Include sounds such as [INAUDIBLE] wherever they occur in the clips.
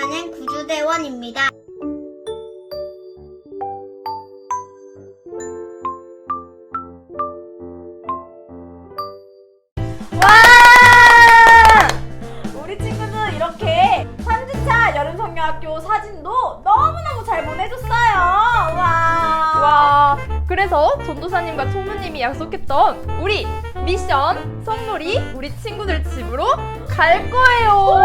사랑하는 구주대원입니다. 와! 우리 친구는 이렇게 3주차 여름성경학교 사진도 너무너무 잘 보내줬어요. 와. 와, 그래서 전도사님과 총무님이 약속했던 우리 미션 성놀이 우리 친구들 집으로 갈 거예요.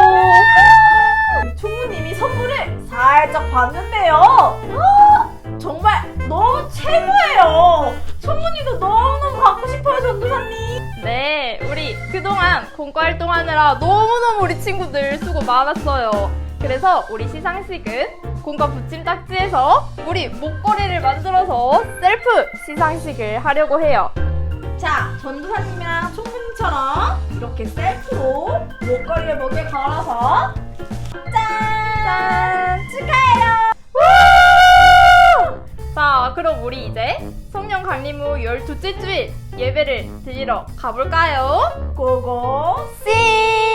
살짝 봤는데요. 아, 정말 너무 최고예요. 총무님도 너무너무 갖고 싶어요, 전도사님. 네, 우리 그동안 공과 활동하느라 너무너무 우리 친구들 수고 많았어요. 그래서 우리 시상식은 공과 부침 딱지에서 우리 목걸이를 만들어서 셀프 시상식을 하려고 해요. 자, 전도사님이랑 총무님처럼 이렇게 셀프로 목걸이를 목에 걸어서 짠! 짠! 축하해요! 자, 그럼 우리 이제 성령 강림 후 12째 주일 예배를 드리러 가볼까요? 고고 씨!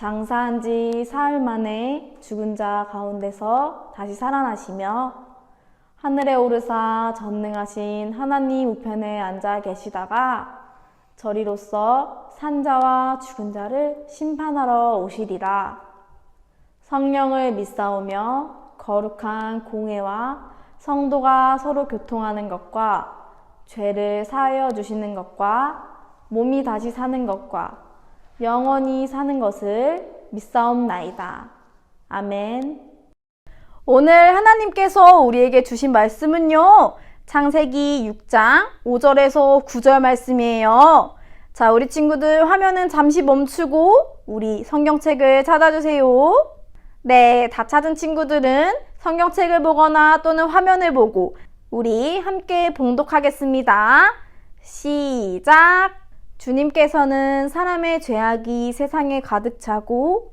장사한 지 사흘 만에 죽은 자 가운데서 다시 살아나시며 하늘에 오르사 전능하신 하나님 우편에 앉아 계시다가 저리로서 산자와 죽은 자를 심판하러 오시리라. 성령을 믿사오며 거룩한 공회와 성도가 서로 교통하는 것과 죄를 사하여 주시는 것과 몸이 다시 사는 것과 영원히 사는 것을 믿사옵나이다. 아멘. 오늘 하나님께서 우리에게 주신 말씀은요. 창세기 6장 5절에서 9절 말씀이에요. 자, 우리 친구들 화면은 잠시 멈추고 우리 성경책을 찾아주세요. 네, 다 찾은 친구들은 성경책을 보거나 또는 화면을 보고 우리 함께 봉독하겠습니다. 시작! 주님께서는 사람의 죄악이 세상에 가득 차고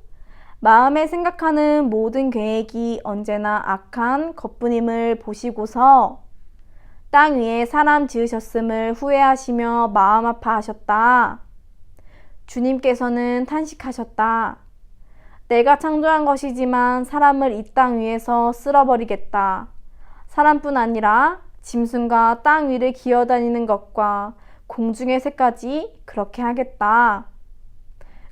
마음에 생각하는 모든 계획이 언제나 악한 것뿐임을 보시고서 땅 위에 사람 지으셨음을 후회하시며 마음 아파하셨다. 주님께서는 탄식하셨다. 내가 창조한 것이지만 사람을 이 땅 위에서 쓸어버리겠다. 사람뿐 아니라 짐승과 땅 위를 기어다니는 것과 공중의 새까지 그렇게 하겠다.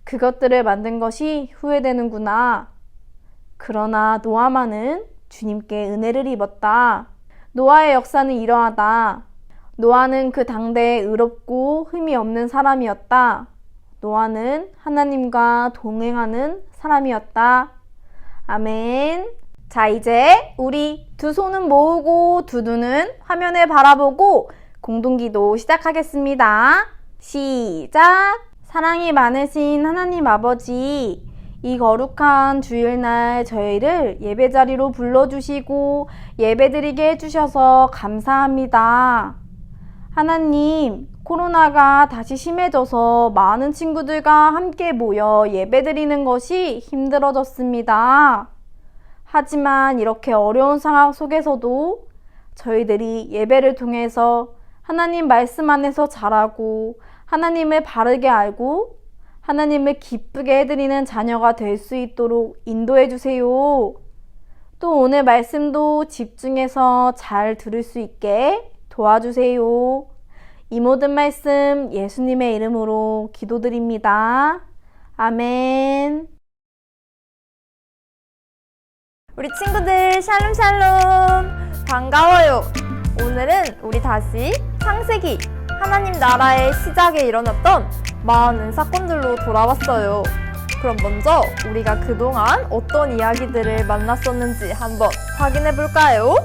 그것들을 만든 것이 후회되는구나. 그러나 노아만은 주님께 은혜를 입었다. 노아의 역사는 이러하다. 노아는 그 당대에 의롭고 흠이 없는 사람이었다. 노아는 하나님과 동행하는 사람이었다. 아멘. 자, 이제 우리 두 손은 모으고 두 눈은 화면을 바라보고 공동기도 시작하겠습니다. 시작! 사랑이 많으신 하나님 아버지, 이 거룩한 주일날 저희를 예배 자리로 불러주시고 예배드리게 해주셔서 감사합니다. 하나님, 코로나가 다시 심해져서 많은 친구들과 함께 모여 예배드리는 것이 힘들어졌습니다. 하지만 이렇게 어려운 상황 속에서도 저희들이 예배를 통해서 하나님 말씀 안에서 자라고 하나님을 바르게 알고 하나님을 기쁘게 해드리는 자녀가 될 수 있도록 인도해 주세요. 또 오늘 말씀도 집중해서 잘 들을 수 있게 도와주세요. 이 모든 말씀 예수님의 이름으로 기도드립니다. 아멘. 우리 친구들 샬롬샬롬 반가워요. 오늘은 우리 다시 창세기 하나님 나라의 시작에 일어났던 많은 사건들로 돌아왔어요. 그럼 먼저 우리가 그동안 어떤 이야기들을 만났었는지 한번 확인해 볼까요?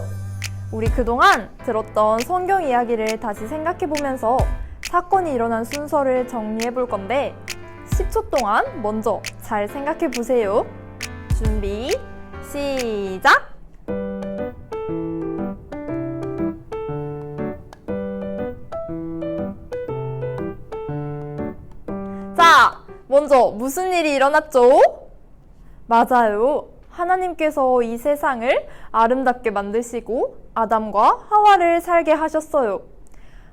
우리 그동안 들었던 성경 이야기를 다시 생각해 보면서 사건이 일어난 순서를 정리해 볼 건데 10초 동안 먼저 잘 생각해 보세요. 준비, 시작! 먼저 무슨 일이 일어났죠? 맞아요. 하나님께서 이 세상을 아름답게 만드시고 아담과 하와를 살게 하셨어요.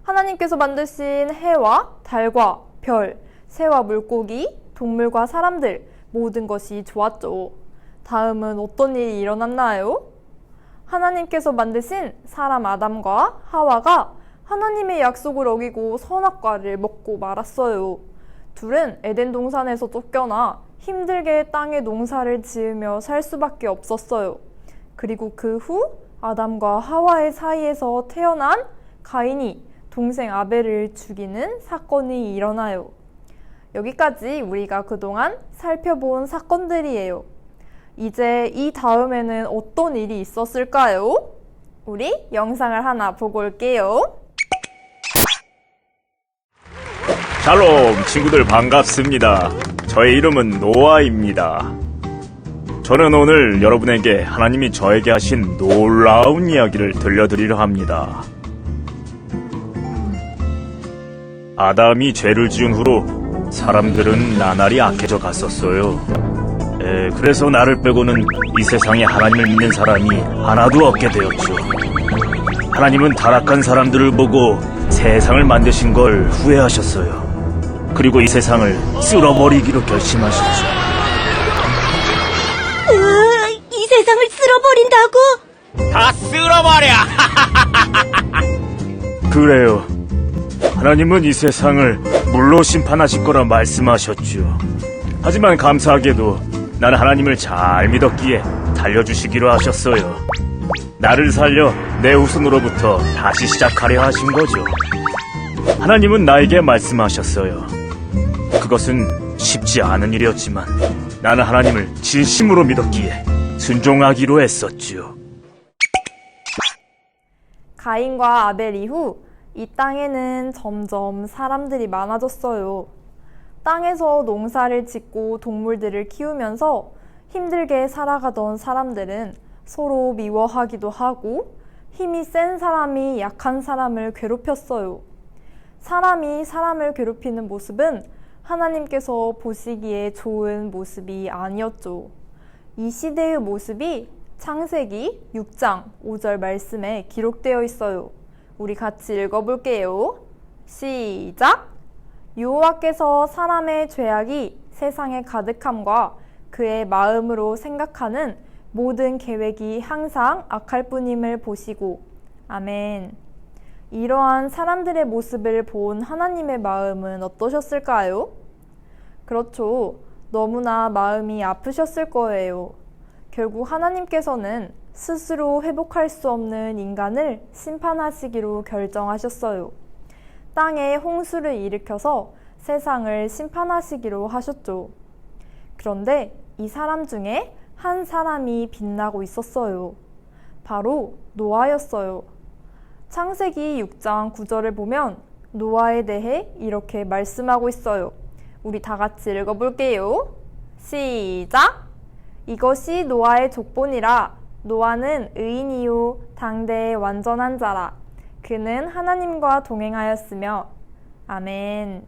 하나님께서 만드신 해와 달과 별, 새와 물고기, 동물과 사람들 모든 것이 좋았죠. 다음은 어떤 일이 일어났나요? 하나님께서 만드신 사람 아담과 하와가 하나님의 약속을 어기고 선악과를 먹고 말았어요. 둘은 에덴 동산에서 쫓겨나 힘들게 땅에 농사를 지으며 살 수밖에 없었어요. 그리고 그 후 아담과 하와의 사이에서 태어난 가인이 동생 아벨을 죽이는 사건이 일어나요. 여기까지 우리가 그동안 살펴본 사건들이에요. 이제 이 다음에는 어떤 일이 있었을까요? 우리 영상을 하나 보고 올게요. 샬롬 친구들 반갑습니다. 저의 이름은 노아입니다. 저는 오늘 여러분에게 하나님이 저에게 하신 놀라운 이야기를 들려드리려 합니다. 아담이 죄를 지은 후로 사람들은 나날이 악해져 갔었어요. 에, 그래서 나를 빼고는 이 세상에 하나님을 믿는 사람이 하나도 없게 되었죠. 하나님은 타락한 사람들을 보고 세상을 만드신 걸 후회하셨어요. 그리고 이 세상을 쓸어버리기로 결심하셨죠. 이 세상을 쓸어버린다고? 다 쓸어버려! [LAUGHS] 그래요. 하나님은 이 세상을 물로 심판하실 거라 말씀하셨죠. 하지만 감사하게도 나는 하나님을 잘 믿었기에 달려주시기로 하셨어요. 나를 살려 내 후손으로부터 다시 시작하려 하신 거죠. 하나님은 나에게 말씀하셨어요. 그것은 쉽지 않은 일이었지만 나는 하나님을 진심으로 믿었기에 순종하기로 했었지요. 가인과 아벨 이후 이 땅에는 점점 사람들이 많아졌어요. 땅에서 농사를 짓고 동물들을 키우면서 힘들게 살아가던 사람들은 서로 미워하기도 하고 힘이 센 사람이 약한 사람을 괴롭혔어요. 사람이 사람을 괴롭히는 모습은 하나님께서 보시기에 좋은 모습이 아니었죠. 이 시대의 모습이 창세기 6장 5절 말씀에 기록되어 있어요. 우리 같이 읽어볼게요. 시작! 여호와께서 사람의 죄악이 세상에 가득함과 그의 마음으로 생각하는 모든 계획이 항상 악할 뿐임을 보시고 아멘. 이러한 사람들의 모습을 본 하나님의 마음은 어떠셨을까요? 그렇죠. 너무나 마음이 아프셨을 거예요. 결국 하나님께서는 스스로 회복할 수 없는 인간을 심판하시기로 결정하셨어요. 땅에 홍수를 일으켜서 세상을 심판하시기로 하셨죠. 그런데 이 사람 중에 한 사람이 빛나고 있었어요. 바로 노아였어요. 창세기 6장 9절을 보면 노아에 대해 이렇게 말씀하고 있어요. 우리 다 같이 읽어볼게요. 시작! 이것이 노아의 족본이라 노아는 의인이요 당대의 완전한 자라 그는 하나님과 동행하였으며 아멘.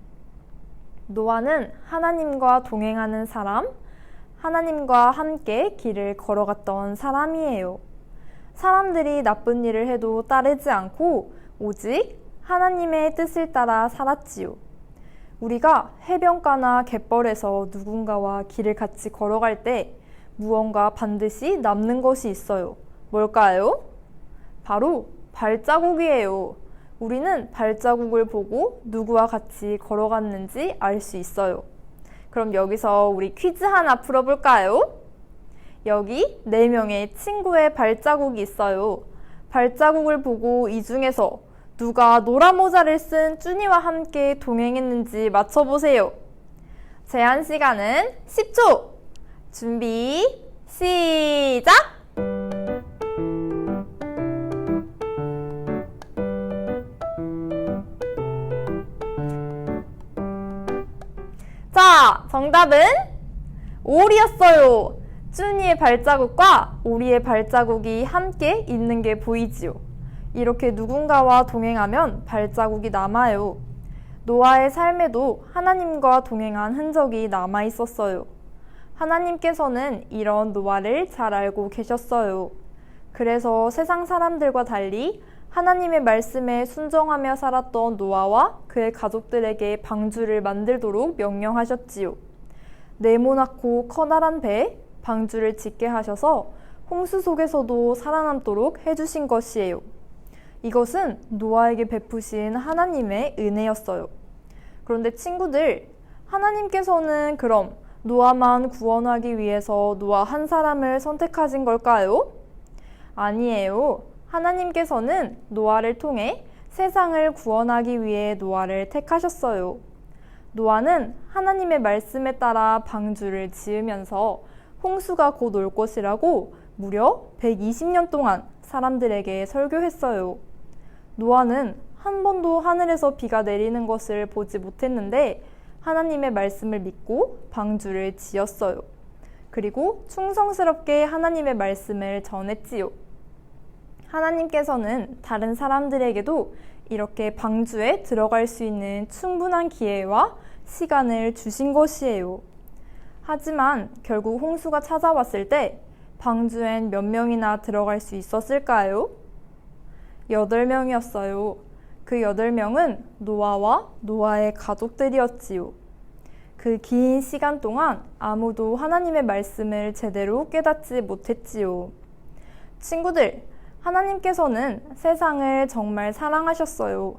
노아는 하나님과 동행하는 사람, 하나님과 함께 길을 걸어갔던 사람이에요. 사람들이 나쁜 일을 해도 따르지 않고 오직 하나님의 뜻을 따라 살았지요. 우리가 해변가나 갯벌에서 누군가와 길을 같이 걸어갈 때 무언가 반드시 남는 것이 있어요. 뭘까요? 바로 발자국이에요. 우리는 발자국을 보고 누구와 같이 걸어갔는지 알 수 있어요. 그럼 여기서 우리 퀴즈 하나 풀어볼까요? 여기 네 명의 친구의 발자국이 있어요. 발자국을 보고 이 중에서 누가 노란 모자를 쓴 쭈니와 함께 동행했는지 맞춰보세요. 제한 시간은 10초. 준비, 시작! 자, 정답은 오리였어요. 쭈니의 발자국과 오리의 발자국이 함께 있는 게 보이지요. 이렇게 누군가와 동행하면 발자국이 남아요. 노아의 삶에도 하나님과 동행한 흔적이 남아 있었어요. 하나님께서는 이런 노아를 잘 알고 계셨어요. 그래서 세상 사람들과 달리 하나님의 말씀에 순종하며 살았던 노아와 그의 가족들에게 방주를 만들도록 명령하셨지요. 네모나고 커다란 배에 방주를 짓게 하셔서 홍수 속에서도 살아남도록 해주신 것이에요. 이것은 노아에게 베푸신 하나님의 은혜였어요. 그런데 친구들, 하나님께서는 그럼 노아만 구원하기 위해서 노아 한 사람을 선택하신 걸까요? 아니에요. 하나님께서는 노아를 통해 세상을 구원하기 위해 노아를 택하셨어요. 노아는 하나님의 말씀에 따라 방주를 지으면서 홍수가 곧 올 것이라고 무려 120년 동안 사람들에게 설교했어요. 노아는 한 번도 하늘에서 비가 내리는 것을 보지 못했는데 하나님의 말씀을 믿고 방주를 지었어요. 그리고 충성스럽게 하나님의 말씀을 전했지요. 하나님께서는 다른 사람들에게도 이렇게 방주에 들어갈 수 있는 충분한 기회와 시간을 주신 것이에요. 하지만 결국 홍수가 찾아왔을 때 방주엔 몇 명이나 들어갈 수 있었을까요? 여덟 명이었어요. 그 여덟 명은 노아와 노아의 가족들이었지요. 그 긴 시간 동안 아무도 하나님의 말씀을 제대로 깨닫지 못했지요. 친구들, 하나님께서는 세상을 정말 사랑하셨어요.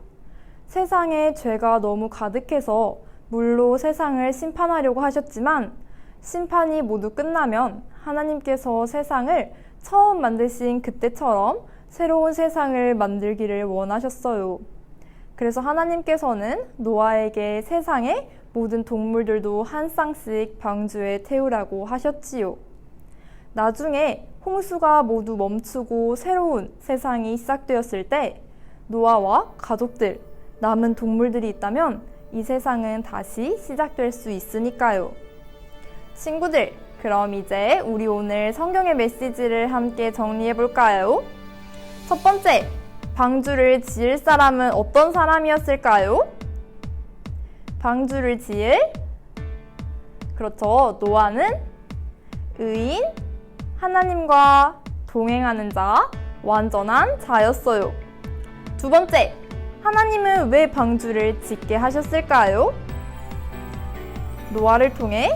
세상에 죄가 너무 가득해서 물로 세상을 심판하려고 하셨지만 심판이 모두 끝나면 하나님께서 세상을 처음 만드신 그때처럼 새로운 세상을 만들기를 원하셨어요. 그래서 하나님께서는 노아에게 세상의 모든 동물들도 한 쌍씩 방주에 태우라고 하셨지요. 나중에 홍수가 모두 멈추고 새로운 세상이 시작되었을 때 노아와 가족들, 남은 동물들이 있다면 이 세상은 다시 시작될 수 있으니까요. 친구들, 그럼 이제 우리 오늘 성경의 메시지를 함께 정리해 볼까요? 첫 번째, 방주를 지을 사람은 어떤 사람이었을까요? 방주를 지을 그렇죠. 노아는 의인, 하나님과 동행하는 자, 완전한 자였어요. 두 번째, 하나님은 왜 방주를 짓게 하셨을까요? 노아를 통해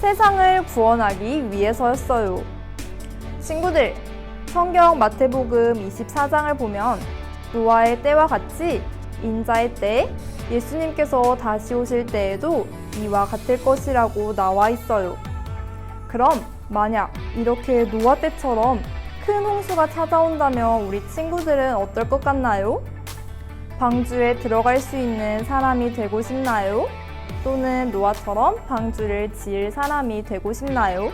세상을 구원하기 위해서였어요. 친구들, 성경 마태복음 24장을 보면 노아의 때와 같이 인자의 때 예수님께서 다시 오실 때에도 이와 같을 것이라고 나와 있어요. 그럼 만약 이렇게 노아 때처럼 큰 홍수가 찾아온다면 우리 친구들은 어떨 것 같나요? 방주에 들어갈 수 있는 사람이 되고 싶나요? 또는 노아처럼 방주를 지을 사람이 되고 싶나요?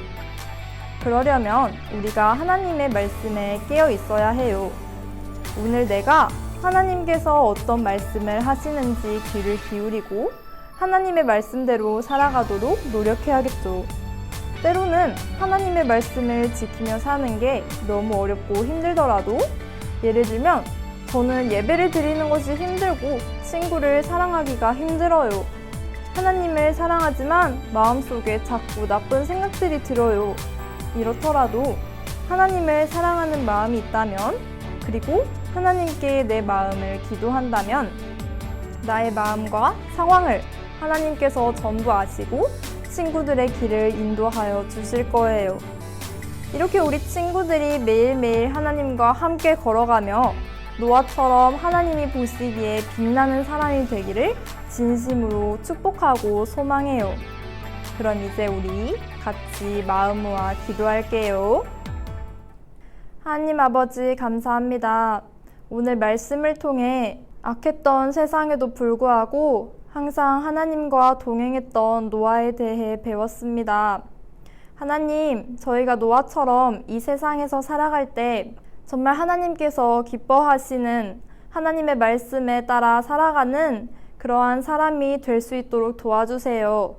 그러려면 우리가 하나님의 말씀에 깨어 있어야 해요. 오늘 내가 하나님께서 어떤 말씀을 하시는지 귀를 기울이고 하나님의 말씀대로 살아가도록 노력해야겠죠. 때로는 하나님의 말씀을 지키며 사는 게 너무 어렵고 힘들더라도 예를 들면 저는 예배를 드리는 것이 힘들고 친구를 사랑하기가 힘들어요. 하나님을 사랑하지만 마음속에 자꾸 나쁜 생각들이 들어요. 이렇더라도 하나님을 사랑하는 마음이 있다면 그리고 하나님께 내 마음을 기도한다면 나의 마음과 상황을 하나님께서 전부 아시고 친구들의 길을 인도하여 주실 거예요. 이렇게 우리 친구들이 매일매일 하나님과 함께 걸어가며 노아처럼 하나님이 보시기에 빛나는 사람이 되기를 진심으로 축복하고 소망해요. 그럼 이제 우리 같이 마음 모아 기도할게요. 하나님 아버지 감사합니다. 오늘 말씀을 통해 악했던 세상에도 불구하고 항상 하나님과 동행했던 노아에 대해 배웠습니다. 하나님, 저희가 노아처럼 이 세상에서 살아갈 때 정말 하나님께서 기뻐하시는 하나님의 말씀에 따라 살아가는 그러한 사람이 될 수 있도록 도와주세요.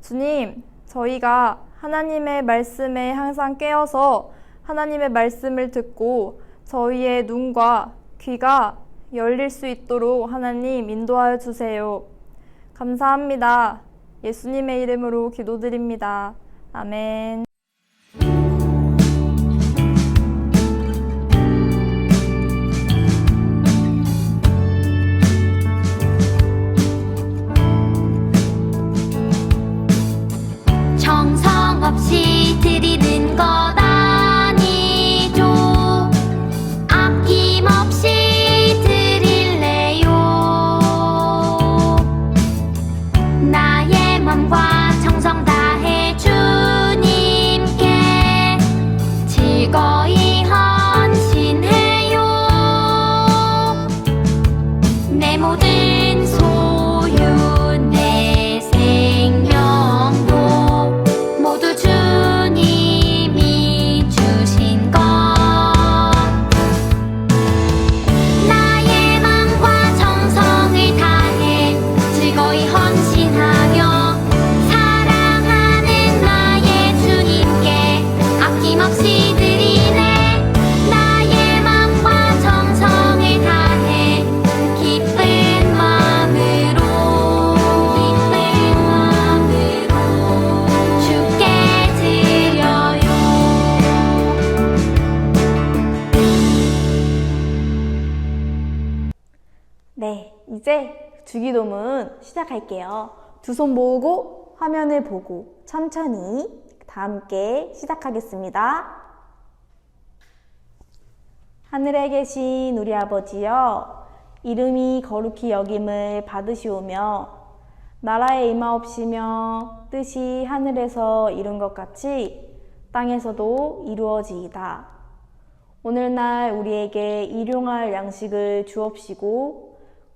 주님, 저희가 하나님의 말씀에 항상 깨어서 하나님의 말씀을 듣고 저희의 눈과 귀가 열릴 수 있도록 하나님 인도하여 주세요. 감사합니다. 예수님의 이름으로 기도드립니다. 아멘. 시작할게요. 두 손 모으고 화면을 보고 천천히 다 함께 시작하겠습니다. 하늘에 계신 우리 아버지여, 이름이 거룩히 여김을 받으시오며, 나라에 임하옵시며, 뜻이 하늘에서 이룬 것 같이 땅에서도 이루어지이다. 오늘날 우리에게 일용할 양식을 주옵시고,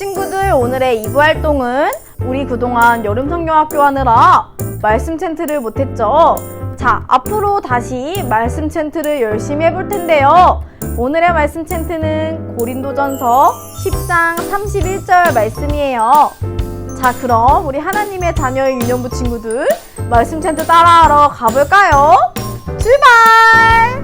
친구들 오늘의 2부 활동은 우리 그동안 여름 성경학교 하느라 말씀 챈트를 못했죠. 자, 앞으로 다시 말씀 챈트를 열심히 해볼 텐데요. 오늘의 말씀 챈트는 고린도전서 10장 31절 말씀이에요. 자, 그럼 우리 하나님의 자녀의 유년부 친구들 말씀 챈트 따라하러 가볼까요? 출발!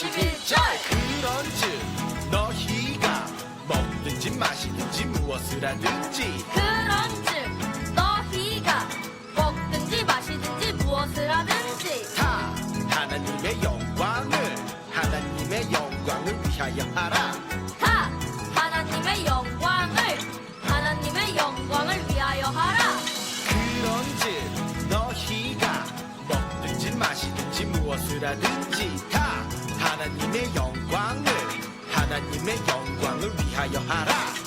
10장 31절 그런즉 너희가 먹든지 마시든지 무엇을 하든지. 그런즉 너희가 먹든지 마시든지 무엇을 하든지. 다 하나님의 영광을 하나님의 영광을 위하여 하라. 다 하나님의 영광을 하나님의 영광을 위하여 하라. 그런즉 너희가 먹든지 마시든지 무엇을 하든지 다 하나님의 영광을 하나님의 영광을 위하여 하라